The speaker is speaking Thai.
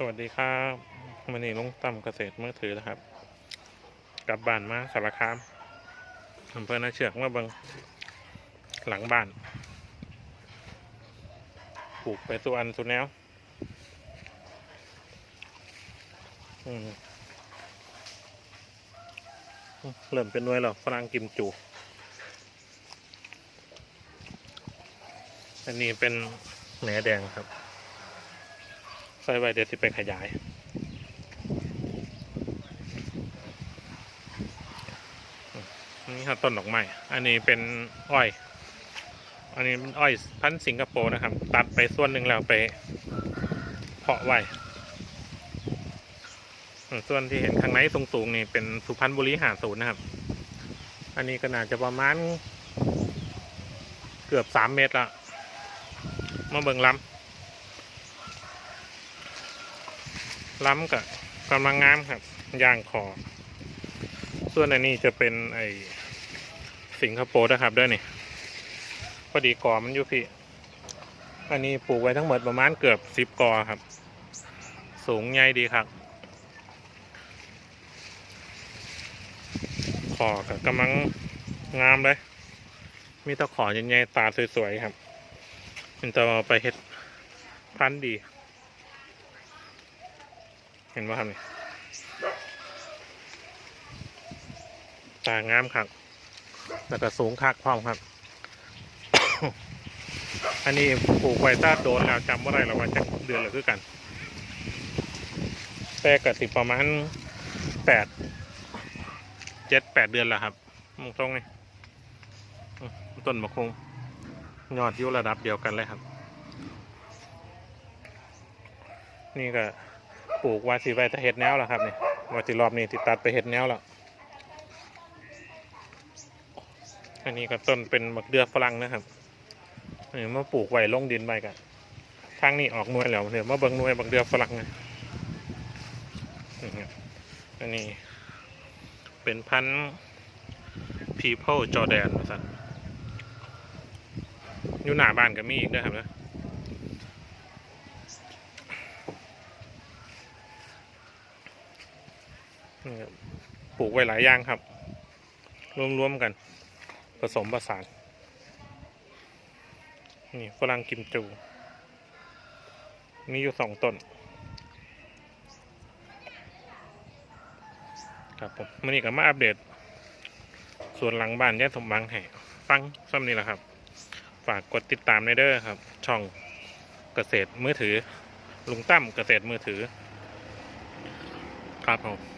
สวัสดีครับวันนี้ลุงตั้มเกษตรมือถือนะครับ กลับบ้านมาสารคามอำเภอนาเชือกมาบิงหลังบ้านปลูกไปสุวรรณสุแนวเริ่มเป็นหน่วยแล้วฝรั่งกิมจูอันนี้เป็นแหนแดงครับ ส่ไว้เดี๋ยวจะไปขยาย นี่ครับต้นดอกไม้ อันนี้เป็นอ้อย อันนี้เป็นอ้อยพันธุ์สิงคโปร์นะครับ ตัดไปส่วนหนึ่งแล้วไปเพาะไว้ ส่วนที่เห็นข้างในสูงๆนี่เป็นสุพรรณบุรีหาศูนย์นะครับ อันนี้ก็น่าจะประมาณเกือบสามเมตรละมาเบิ่งล้ำ ล้ำกับกำลังงามครับย่างคอส่วนอันนี้จะเป็นไอสิงคโปร์นะครับด้วยนี่พอดีกอมันอยู่พี่ อันนี้ปลูกไว้ทั้งหมดประมาณเกือบสิบกอครับ สูงใหญ่ดีครับขอกับกำลังงามเลย มีตะขอใหญ่ๆตาสวยๆครับ มันจะเอาไปเฮ็ดพันธุ์ดี ห็นว่าครับนี่ตางามครับแล้วก็สูงคักพร้อมครับ อันนี้ปลูกไว้ตาโดนแล้วจำว่าไรเราว่าจะเดือนหรือคือกัน แต่กติประมาณแปดเจ็ดแปดเดือนแล้วครับมองตรงนี้ต้นมะคงยอดยู่ระดับเดียวกันเลยครับ นี่ก็ ปลูกวาสีไว้ถ้าเห็ดแนวแล้วครับนี่วาสีรอบนี้ติดตัดไปเห็ดแนวแล้วอันนี้ก็ต้นเป็นมะเดือฝรั่งนะครับอันนี้มาปลูกไว้ลงดินไปกันทางนี้ออกนวยแล้วเดี๋ยวมาเบิ่งนวยมะเดือฝรั่งนี่ครับอันนี้ เป็นพันธุ์ people Jordan สันอยู่หน้าบ้านก็มีอีกด้วยครับนะ นี่ครับ ปลูกไว้หลายอย่างครับ รวมๆกัน ผสมผสาน นี่ฝรั่งกิมจู มีอยู่สองต้น ครับผมมื่อนี้ก็มาอัปเดต ส่วนหลังบ้านย่าสมบังแห่ฟังซ้ำนี่แหละครับ ฝากกดติดตามในเด้อครับ ช่องเกษตรมือถือ ลุงตั้มเกษตรมือถือ ครับผม